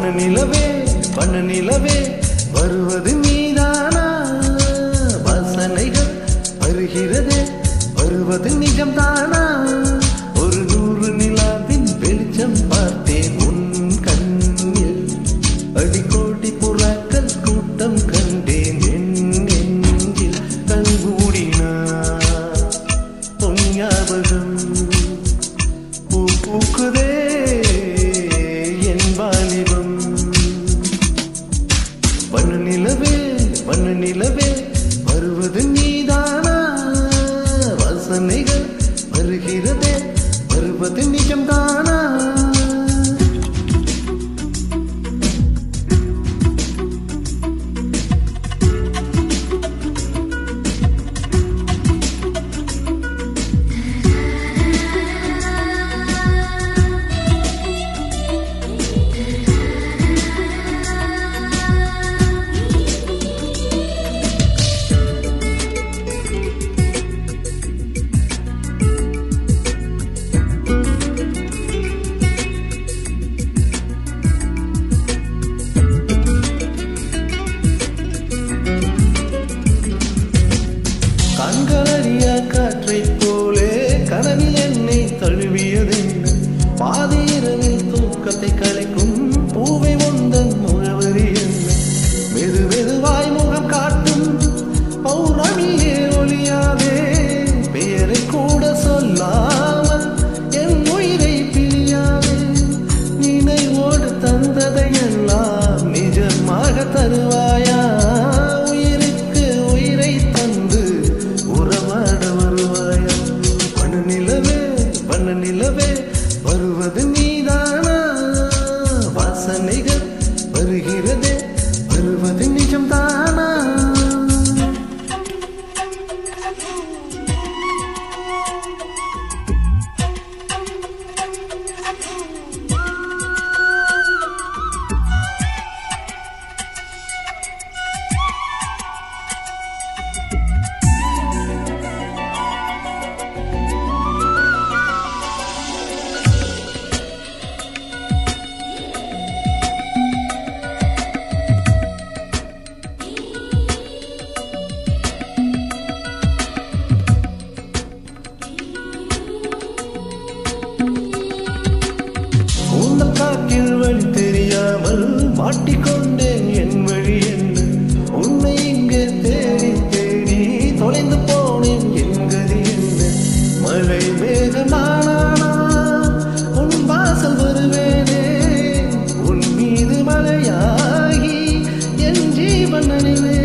பண்ண நிலவே பண்ண நிலவே வருவது நீதானா? வாசனைகள் வருகிறதே வருவது நிஜம்தானா? ஒரு நூறு நிலாவின் வெளிச்சம் பார்த்து வாசனைகள் வருகிறதே வருவது நிஜம்தானா? தழுவியதென்று பாதி இரவில் தூக்கத்தை கலைக்கும் நிலவே வருவது வழி தெரியாமல் மாட்டிக்கொண்டேன் என் வழி என்று உன்னை இங்கே தேடி தேடி தொலைந்து போனேன் என் கதி என்று மழை வேக உன் வாசல் வருவேனே? உன் மீது மழையாகி என் ஜீவன் நினைவே